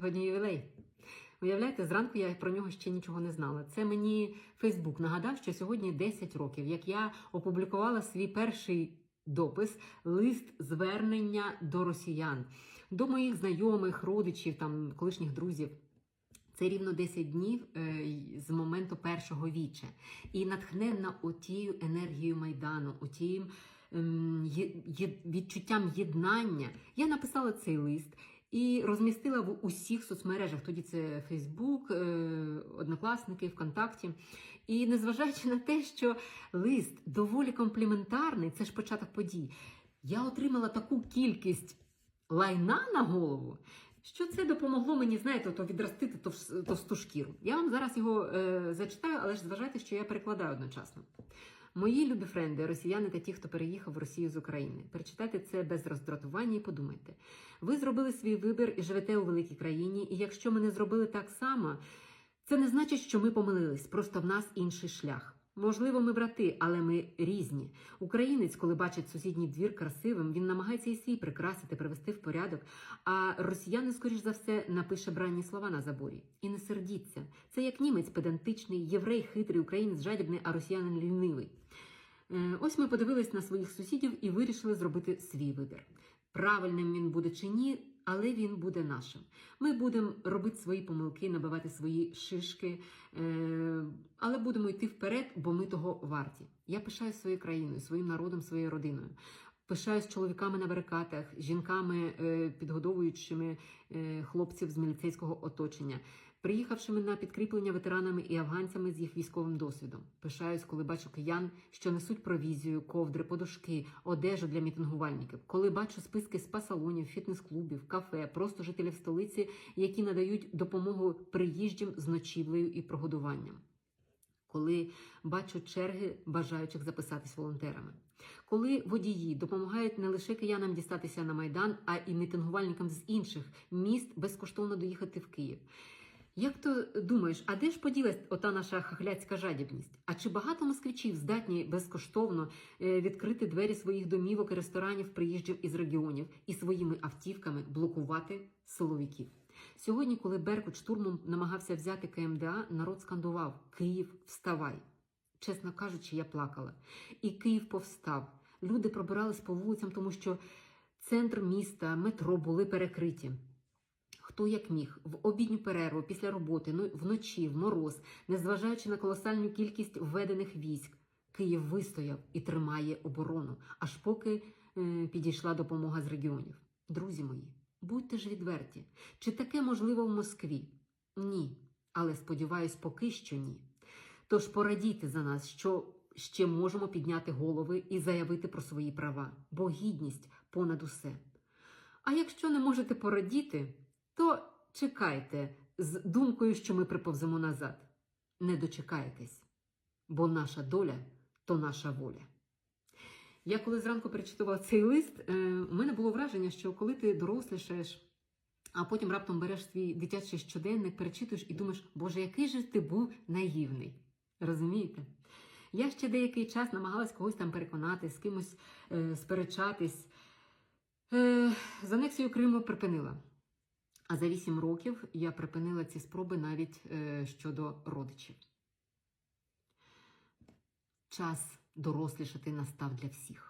Сьогодні ювілей. Уявляєте, зранку я про нього ще нічого не знала. Це мені Фейсбук нагадав, що сьогодні 10 років, як я опублікувала свій перший допис, лист звернення до росіян, до моїх знайомих, родичів, там, колишніх друзів. Це рівно 10 днів е, з моменту першого віча. І натхненна отією енергією Майдану, отією ем, відчуттям єднання, я написала цей лист і розмістила в усіх соцмережах. Тоді це Фейсбук, е, Однокласники, ВКонтакті. І незважаючи на те, що лист доволі компліментарний, це ж початок подій, я отримала таку кількість лайна на голову, що це допомогло мені, знаєте, то відростити товсту шкіру. Я вам зараз його е, зачитаю, але ж зважайте, що я перекладаю одночасно. Мої любі френди, росіяни та ті, хто переїхав в Росію з України. Перечитайте це без роздратування і подумайте. Ви зробили свій вибір і живете у великій країні, і якщо ми не зробили так само, це не значить, що ми помилились, просто в нас інший шлях. Можливо, ми брати, але ми різні. Українець, коли бачить сусідній двір красивим, він намагається і свій прикрасити, привести в порядок. А росіянин, скоріш за все, напише бранні слова на заборі. І не сердіться. Це як німець педантичний, єврей хитрий, українець жадібний, а росіянин лінивий. Е, Ось ми подивились на своїх сусідів і вирішили зробити свій вибір. Правильним він буде чи ні, але він буде нашим. Ми будемо робити свої помилки, набивати свої шишки, е, але будемо йти вперед, бо ми того варті. Я пишаю своєю країною, своїм народом, своєю родиною. Пишаюсь чоловіками на барикадах, жінками, е, підгодовуючими е, хлопців з міліцейського оточення, приїхавшими на підкріплення ветеранами і афганцями з їх військовим досвідом. Пишаюсь, коли бачу киян, що несуть провізію, ковдри, подушки, одежу для мітингувальників. Коли бачу списки спа-салонів, фітнес-клубів, кафе, просто жителів столиці, які надають допомогу приїжджим з ночівлею і прогодуванням. Коли бачу черги бажаючих записатись волонтерами, коли водії допомагають не лише киянам дістатися на майдан, а і мітингувальникам з інших міст безкоштовно доїхати в Київ. Як то думаєш, а де ж поділась ота наша хахляцька жадібність? А чи багато москвичів здатні безкоштовно е, відкрити двері своїх домівок і ресторанів приїжджів із регіонів і своїми автівками блокувати силовиків? Сьогодні, коли Беркут штурмом намагався взяти КМДА, народ скандував Київ, вставай. Чесно кажучи, я плакала. І Київ повстав. Люди пробирались по вулицям, тому що центр міста, метро були перекриті. Хто як міг, в обідню перерву, після роботи, ну вночі, в мороз, незважаючи на колосальну кількість введених військ, Київ вистояв і тримає оборону, аж поки е, підійшла допомога з регіонів. Друзі мої, будьте ж відверті, чи таке можливо в Москві? Ні. Але сподіваюсь, поки що ні. Тож порадійте за нас, що ще можемо підняти голови і заявити про свої права, бо гідність понад усе. А якщо не можете порадіти, то чекайте з думкою, що ми приповземо назад. Не дочекаєтесь, бо наша доля то наша воля. Я коли зранку перечитувала цей лист, е, у мене було враження, що коли ти дорослішаєш, а потім раптом береш свій дитячий щоденник, перечитуєш і думаєш, Боже, який же ти був наївний. Розумієте? Я ще деякий час намагалась когось там переконати, з кимось е, сперечатись. Е, з анексією Криму припинила. А за вісім років я припинила ці спроби навіть е, щодо родичів. Час дорослішати настав для всіх.